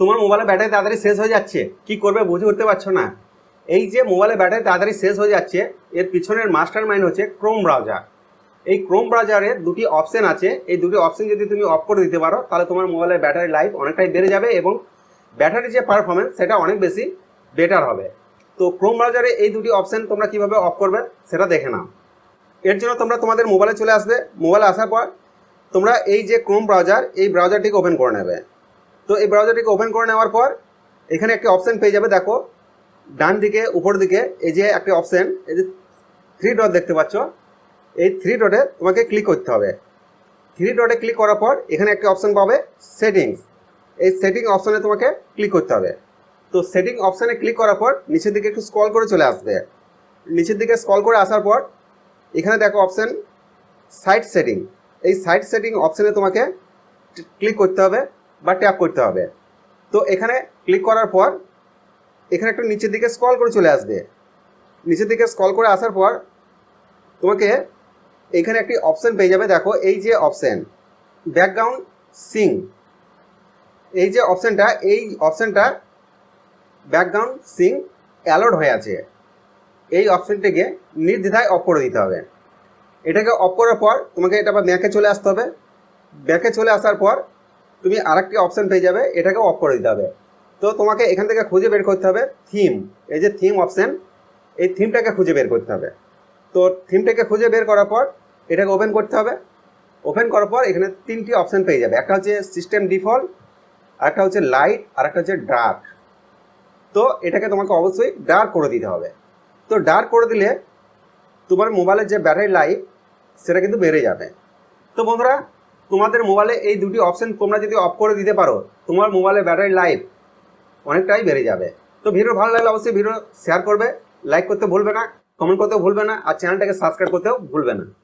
তোমার মোবাইলের ব্যাটারি তাড়াতাড়ি শেষ হয়ে যাচ্ছে। কি করবে বুঝে উঠতে পারছ না? এই যে মোবাইলের ব্যাটারি তাড়াতাড়ি শেষ হয়ে যাচ্ছে, এর পিছনের মাস্টার মাইন্ড হচ্ছে ক্রোম ব্রাউজার এই ক্রোম ব্রাউজারে দুটি অপশন আছে। এই দুটি অপশন যদি তুমি অফ করে দিতে পারো, তাহলে তোমার মোবাইলের ব্যাটারি লাইফ অনেকটাই বেড়ে যাবে এবং ব্যাটারির যে পারফরমেন্স সেটা অনেক বেশি বেটার হবে। তো ক্রোম ব্রাউজারে এই দুটি অপশন তোমরা কীভাবে অফ করবে, সেটা দেখে নাও। এর জন্য তোমরা তোমাদের মোবাইলে চলে আসবে। মোবাইলে আসার পর তোমরা এই যে ক্রোম ব্রাউজার এই ব্রাউজারটিকে ওপেন করে নেবে। তো এই ব্রাউজারটিকে ওপেন করে নেওয়ার পর, এখানে একটি অপশন পেয়ে যাবে, দেখো, ডান দিকে উপর দিকে, এই যে একটি অপশন এই যে থ্রি ডট দেখতে পাচ্ছ, এই থ্রি ডটে তোমাকে ক্লিক করতে হবে। থ্রি ডটে ক্লিক করার পর, এখানে একটি অপশন পাবে সেটিংস এই সেটিং অপশনে তোমাকে ক্লিক করতে হবে। তো সেটিং অপশনে ক্লিক করার পর, নিচের দিকে একটু স্ক্রল করে চলে আসবে। নিচের দিকে স্ক্রল করে আসার পর, এখানে দেখো অপশন সাইট সেটিং এই সাইট সেটিং অপশনে তোমাকে ক্লিক করতে হবে। বা ট্যাপ করতে হবে। তো এখানে ক্লিক করার পর, এখানে একটু নিচের দিকে স্ক্রল করে চলে আসবে। নিচের দিকে স্ক্রল করে আসার পর, তোমাকে এখানে একটি অপশন পেয়ে যাবে। দেখো, এই যে অপশন ব্যাকগ্রাউন্ড সিং এই যে অপশনটা এই অপশনটা ব্যাকগ্রাউন্ড সিং অ্যালোড হয়ে আছে। এই অপশনটিকে নির্দ্বিধায় অফ করে দিতে হবে। এটাকে অফ করার পর, তোমাকে এটা আবার ব্যাকে চলে আসতে হবে। ব্যাকে চলে আসার পর তুমি আরেকটি অপশন পেয়ে যাবে এটাকে অফ করে দিতে হবে। তো তোমাকে এখান থেকে খুঁজে বের করতে হবে থিম এই যে থিম অপশন এই থিমটাকে খুঁজে বের করতে হবে। তো থিমটাকে খুঁজে বের করার পর, এটাকে ওপেন করতে হবে। ওপেন করার পর এখানে তিনটি অপশন পেয়ে যাবে, একটা হচ্ছে সিস্টেম ডিফল্ট আরেকটা হচ্ছে লাইট আর একটা হচ্ছে ডার্ক তো এটাকে তোমাকে অবশ্যই ডার্ক করে দিতে হবে। তো ডার্ক করে দিলে তোমার মোবাইলের যে ব্যাটারি লাইফ সেটা কিন্তু বেড়ে যাবে। তো বন্ধুরা তোমাদের মোবাইলে এই দুটি অপশন তোমরা যদি অফ করে দিতে পারো, তোমার মোবাইলে ব্যাটারি লাইফ অনেকটাই বেড়ে যাবে। তো ভিডিও ভালো লাগলে অবশ্যই ভিডিও শেয়ার করবে লাইক করতে ভুলবে না কমেন্ট করতেও ভুলবে না, আর চ্যানেলটাকে সাবস্ক্রাইব করতেও ভুলবে না।